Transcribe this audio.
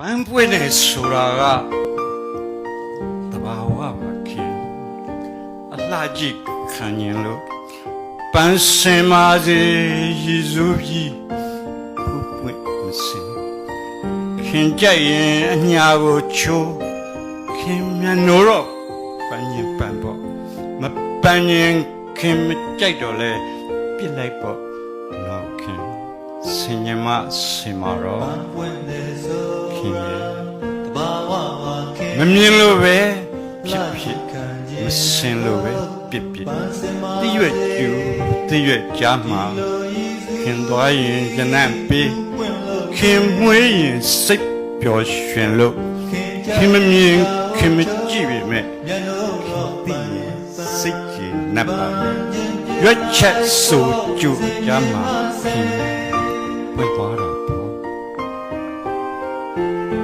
ပန်းပွင့်နေဆိုတာကတဘာဝပါခင်အလှကြည့်ခံရင်လို့ပန်းစင်မာစေရည်စူးပြီးခုပွင့်မစင်ခင်ကြိုက်ရင်အညာကိုချိုးခင်မြတ်နိုးတော့ပန်းရင်ပန်းပေါ့မပန်းရင်ခင်မကြိုက်တော့လဲပြစ်လိုက်ပေါ့နော်ခင်စင်ញမစင်မာတော့ ခင်ရဲ့မမြင်လို့ပဲဖြစ်ဖြစ်မစင်လို့ပဲပြစ်ပြစ်တိရွက်ကျူတိရွက်ကြားမှာခင်သွားရင်ကျနံ့ပေးခင်မွေးရင်စိတ်ပျော်ရွှင်လို့ခင်မမြင်ခင်မကြည့်ပေမဲ့ခင်သိရင်စိတ်ကြီးနပ်ပါရွက်ချက်ဆိုကျူကြားမှာခင်ပွင့်သွားတာ Música